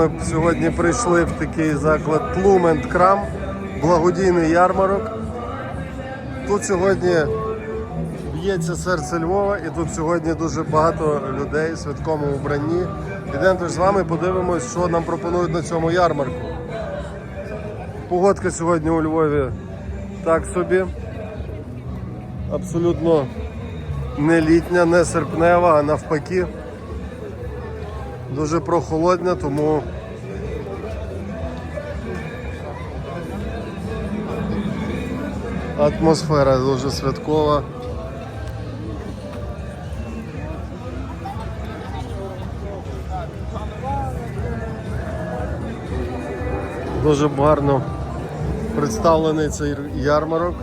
Ми сьогодні прийшли в такий заклад Тлумент Крам, благодійний ярмарок. Тут сьогодні б'ється серце Львова, і тут сьогодні дуже багато людей в святковому вбранні. Ідемо тож з вами подивимось, що нам пропонують на цьому ярмарку. Погодка сьогодні у Львові так собі. Абсолютно не літня, не серпнева, а навпаки. Дуже прохолодня, тому атмосфера дуже святкова. Дуже гарно представлений цей ярмарок.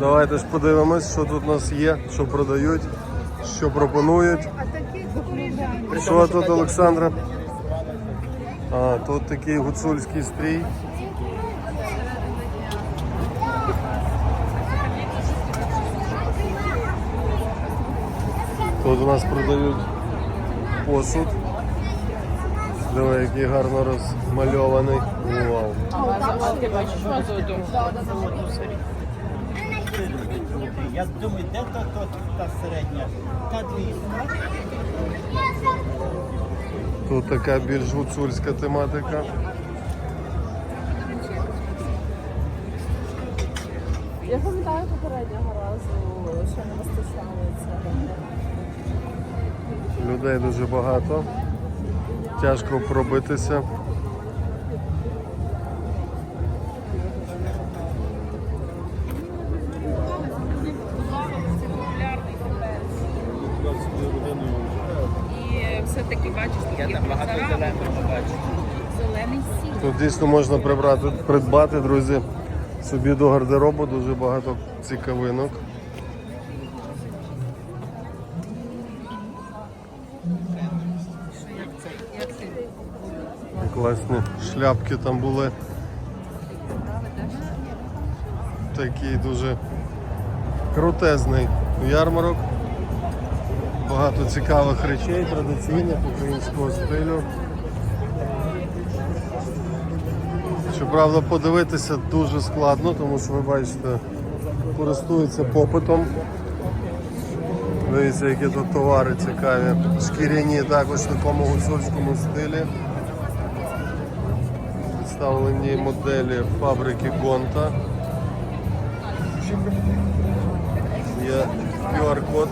Давайте ж подивимось, що тут у нас є, що продають, що пропонують. Що тут, Олександра? А, тут такий гуцульський стрій. Тут у нас продають посуд. Диви, який гарно розмальований. Вау. А ти бачиш вазу? Я думаю, де та середня? Та дві. Тут така більш гуцульська тематика. Я пам'ятаю попереднього разу, що не вистачало. Людей дуже багато. Тяжко пробитися. Багато зеленого бачу. зелений. Тут дійсно можна прибрати, придбати, друзі, собі до гардеробу дуже багато цікавинок. І Класні шляпки там були. Такий дуже крутезний ярмарок. Багато цікавих речей, традиційних українського стилю. Щоправда, подивитися дуже складно, тому що ви бачите, користуються попитом. Дивіться, які тут товари цікаві. Шкіряні також в такому гуцульському стилі. Представлені моделі фабрики Гонта. Є QR-код.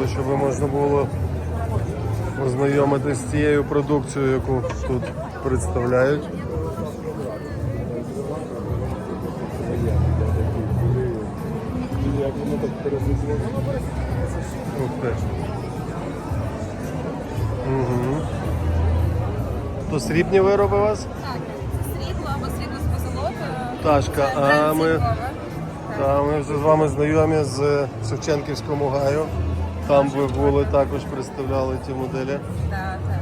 Того, щоб можна було ознайомитись з цією продукцією, яку тут представляють. Угу. То срібні вироби у вас? Срібло або срібло з позолотою. Ташка, а ми, та, ми вже з вами знайомі з Шевченківському гаю. Там ви були, також представляли ті моделі. Так, так.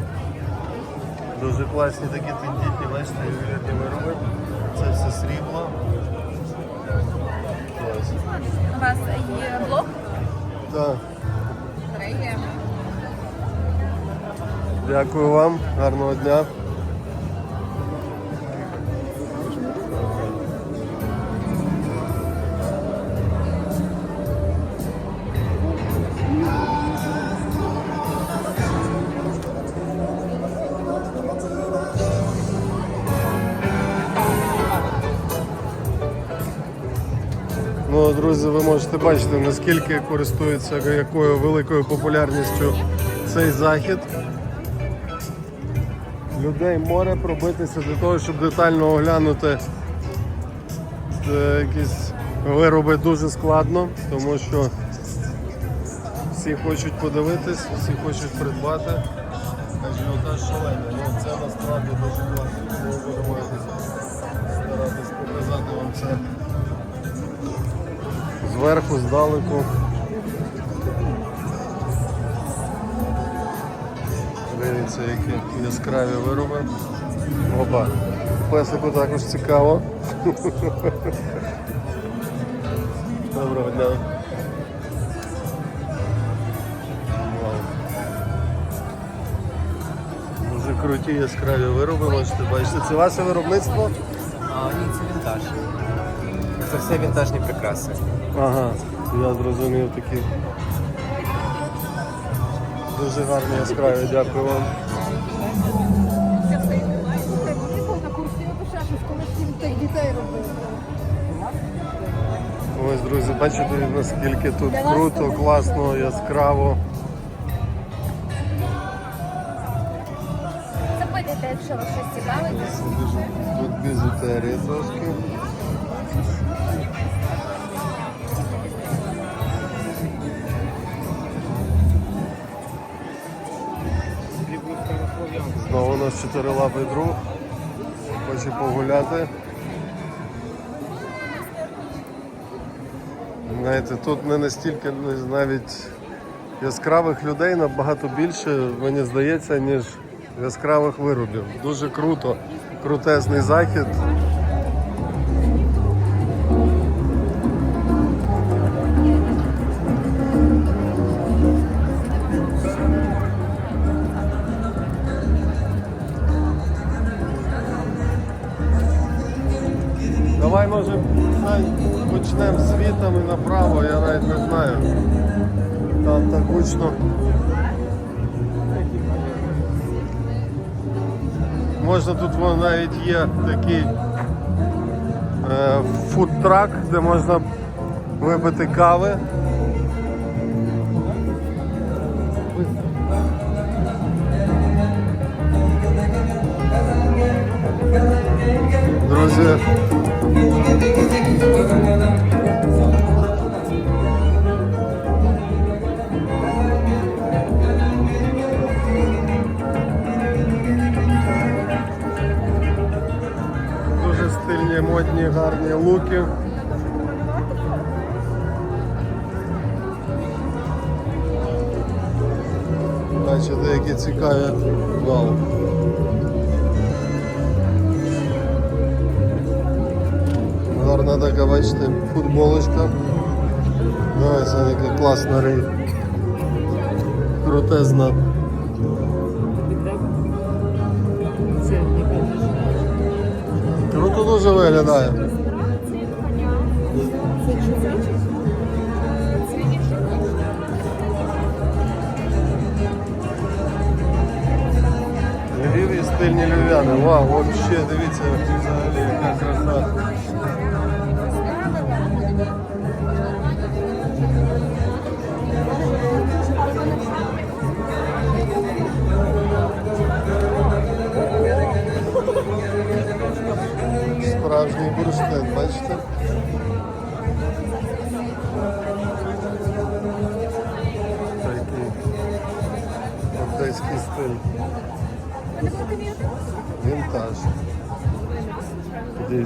Дуже класні такі тендітні, бачите, ювелірні вироби. Це все срібло. Клас. У вас є блок? Так. Дякую вам, гарного дня. Можете бачити, наскільки користується якою великою популярністю цей захід. Людей море пробитися для того, щоб детально оглянути е, якісь вироби дуже складно, тому що всі хочуть подивитись, всі хочуть придбати. Ажіотаж шалений. Ну, це насправді дуже класно. Ми будемо старатись показати вам це зверху, здалеку. Дивіться, які яскраві вироби. Опа, песику також цікаво. Доброго дня. Дуже круті яскраві вироби, бачите, бачите, це ваше виробництво. А, ні, це вінтаж. Це все вінтажні прикраси. Ага, я зрозумів такі. Дуже гарні яскраві, дякую вам. Ось, друзі, бачите, наскільки тут круто, класно, яскраво. Запитуйте, якщо вас щось цікавить. Тут бізутерія трошки. Знову у нас чотирилапий друг. Хоче погуляти. Знаєте, тут не настільки навіть яскравих людей набагато більше, мені здається, ніж яскравих виробів. Дуже круто, крутезний захід. Почнемо звітами направо, я навіть не знаю. Там так гучно. Можна тут вон, навіть є такий е, фудтрак, де можна випити кави. Друзі, дуже стильні, модні, гарні луки. Бачите, які цікаві. Вау. Гарна така, бачите, футболочка. Ось вона яка класна рей. Крутезна. Круто дуже виглядає. Львів і стильні львів'яни. Вау, взагалі, дивіться, взагалі,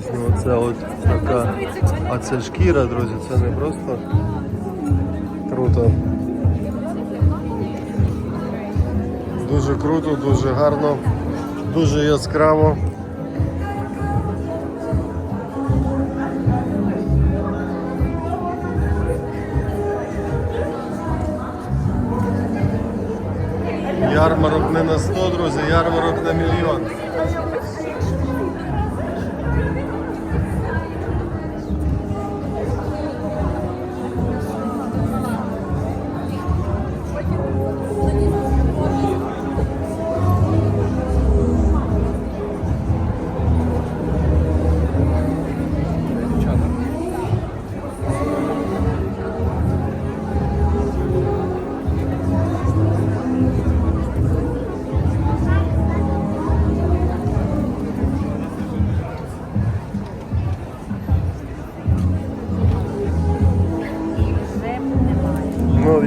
Дійсно, оце от така. А це шкіра, друзі, це не просто круто. Дуже круто, дуже гарно, дуже яскраво. Ярмарок не на 100, друзі, ярмарок на мільйон.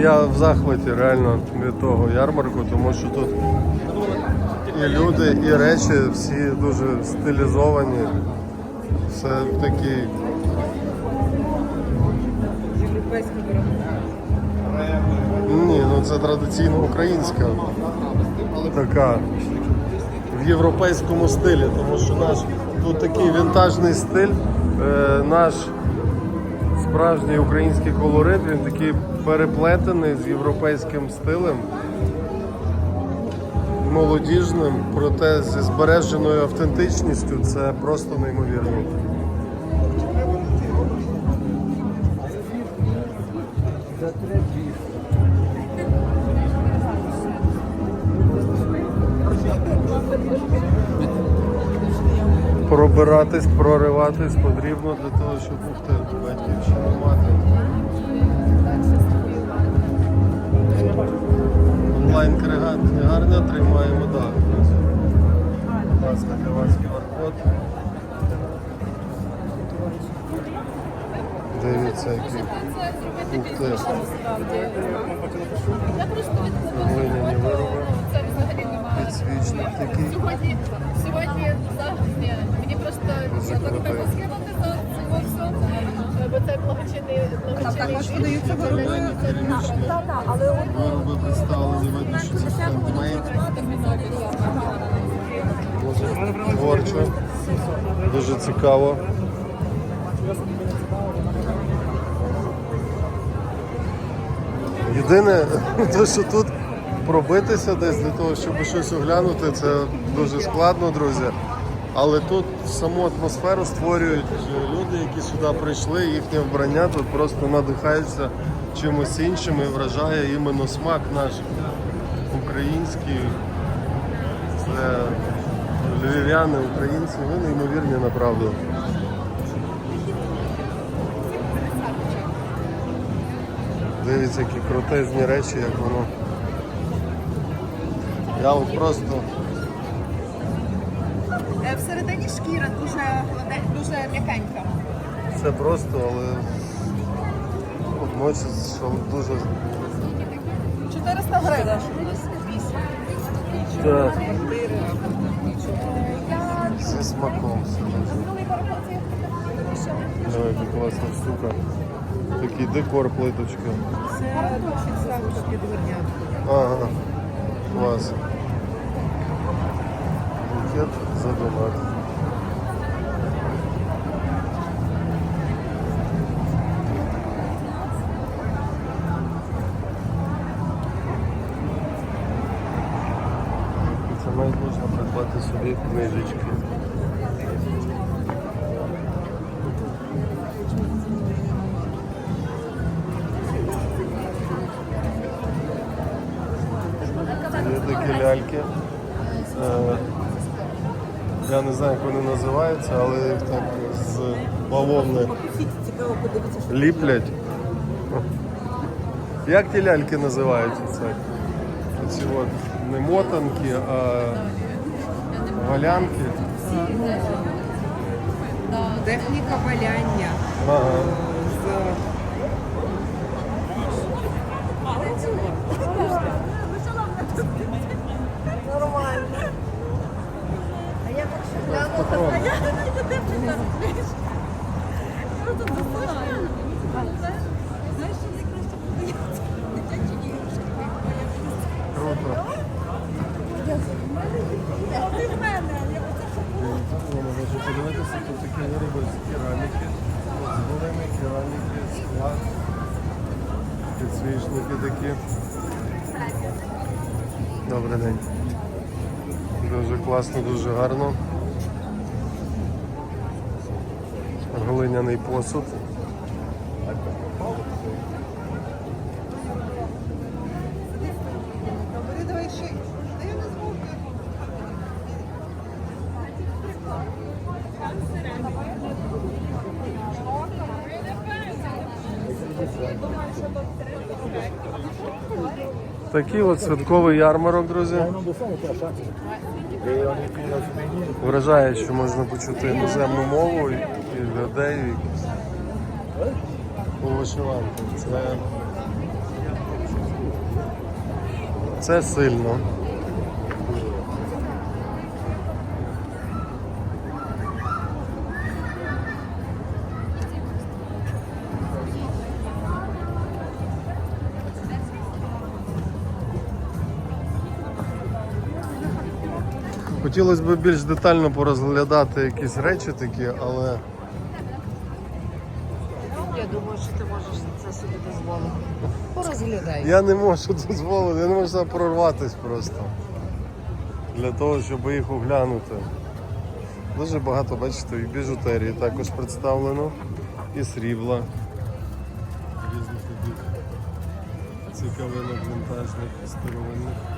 Я в захваті реально від того ярмарку, тому що тут і люди, і речі всі дуже стилізовані. Все такі. Ні, ну це традиційно українська така в європейському стилі, тому що наш тут такий вінтажний стиль, е, наш справжній український колорит, він такий переплетений з європейським стилем. молодіжним, проте зі збереженою автентичністю це просто неймовірно. Пробиратись, прориватись потрібно для того, щоб бути батьківщину мати. Онлайн книгарня тримаємо дах. Будь ласка, для вас QR-код. Дивіться, який. Ух ти. Глиняні вироби. Підсвічник такий. Сьогодні, завжди мені просто я так треба це благочинний благочинний. Так, так, але Вироби представлені, видно, що це хендмейд. Дуже творчо, дуже цікаво. Єдине, те, що тут пробитися десь для того, щоб щось оглянути, це дуже складно, друзі. Але тут саму атмосферу створюють люди, які сюди прийшли, їхнє вбрання тут просто надихаються чимось іншим і вражає іменно смак наш український. Це львів'яни, українці, ви неймовірні направду. Дивіться, які крутезні речі, як воно. Я от просто Е, Всередині шкіра дуже, дуже м'якенька. це просто, але водночас що дуже 400 гривень. так, зі смаком все дуже. Ой, яка класна штука. Такий декор плиточка. Це досить саме Ага, клас. Букет за донат. Це навіть можна придбати собі книжечки. Є такі ляльки. Я не знаю, як вони називаються, але їх так з бавовни ліплять. Як ті ляльки називаються це? Ці от не мотанки, а валянки. Техніка валяння. Ага. Патрон. Круто. Воно може подивитися, тут такі вироби з кераміки, з глини, кераміки, скла, підсвічники такі. Добрий день. Дуже класно, дуже гарно. Глиняний посуд. Такий от святковий ярмарок, друзі. Вражає, що можна почути іноземну мову людей і у. Це, це сильно. Хотілося б більш детально порозглядати якісь речі такі, але Я думаю, що ти можеш це собі дозволити. Порозглядай. я не можу дозволити, я не можу прорватися просто. для того, щоб їх оглянути. Дуже багато, бачите, і біжутерії також представлено, і срібла. Різних таких цікавинок вінтажних і старовинних.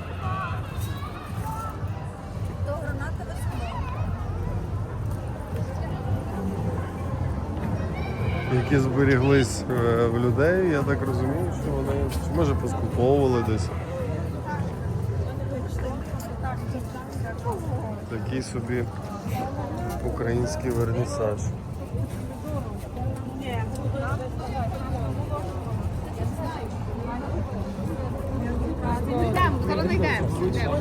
Які зберіглись е, в людей, я так розумію, що вони може поскуповували десь. Такий собі український вернісаж. Зараз знайдемо. Йдемо,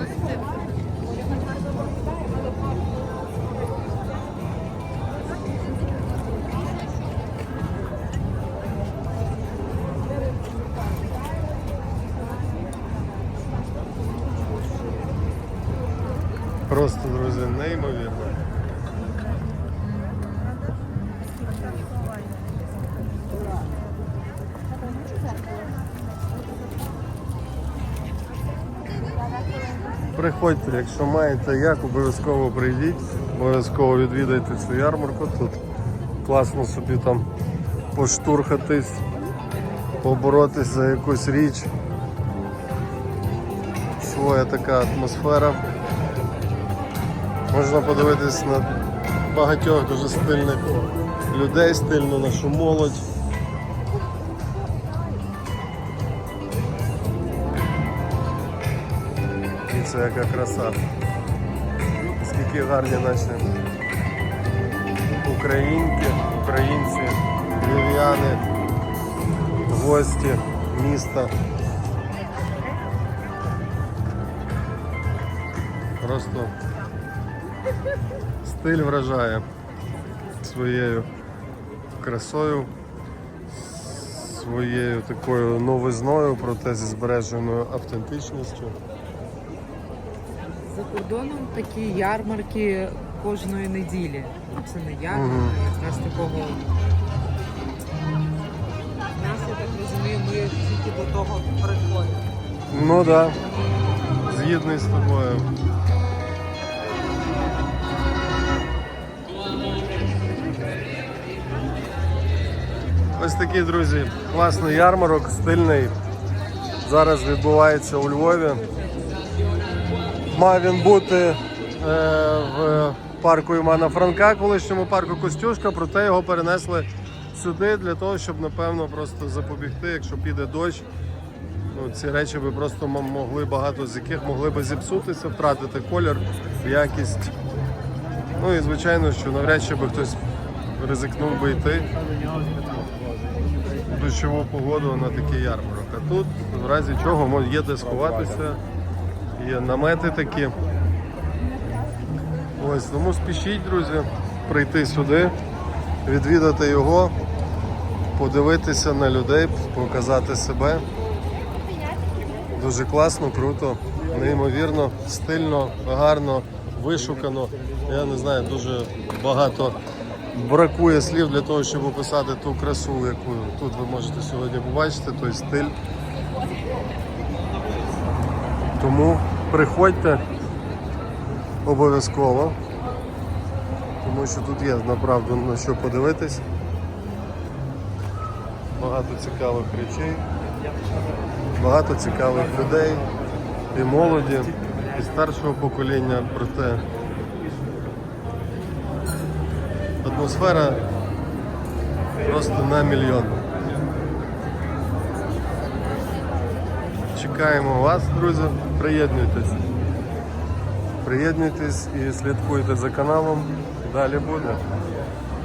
Приходьте, якщо маєте як, обов'язково прийдіть, обов'язково відвідайте цю ярмарку. Тут класно собі там поштурхатись, поборотись за якусь річ. Своя така атмосфера. Можна подивитись на багатьох дуже стильних людей, стильну нашу молодь. Це яка краса. Скільки гарні наші українки, українці, львів'яни, гості міста. Просто стиль вражає своєю красою, своєю такою новизною, проте зі збереженою автентичністю. За кордоном такі ярмарки кожної неділі. Це не ярмарка, якраз такого. Нас, я так розумію, ми тільки до того приходимо. Ну так, да. згідний з тобою. Ось такий, друзі, класний ярмарок, стильний. Зараз відбувається у Львові. Мав він бути е, в парку Івана Франка, колишньому парку Костюшка, проте його перенесли сюди для того, щоб, напевно, просто запобігти, якщо піде дощ. Ну, ці речі би просто могли багато з яких могли би зіпсутися, втратити колір, якість. Ну і звичайно, що навряд чи би хтось ризикнув би йти в дощову погоду на такий ярмарок. А тут, в разі чого, є де сховатися, є намети такі. Ось, тому спішіть, друзі, прийти сюди, відвідати його, подивитися на людей, показати себе. Дуже класно, круто, неймовірно, стильно, гарно, вишукано. Я не знаю, дуже багато бракує слів для того, щоб описати ту красу, яку тут ви можете сьогодні побачити, той стиль. Тому приходьте обов'язково, тому що тут є направду на що подивитись. Багато цікавих речей багато цікавих людей, і молоді, і старшого покоління, проте атмосфера просто на мільйон. Чекаємо вас, друзі, приєднуйтесь. Приєднуйтесь і слідкуйте за каналом. Далі буде.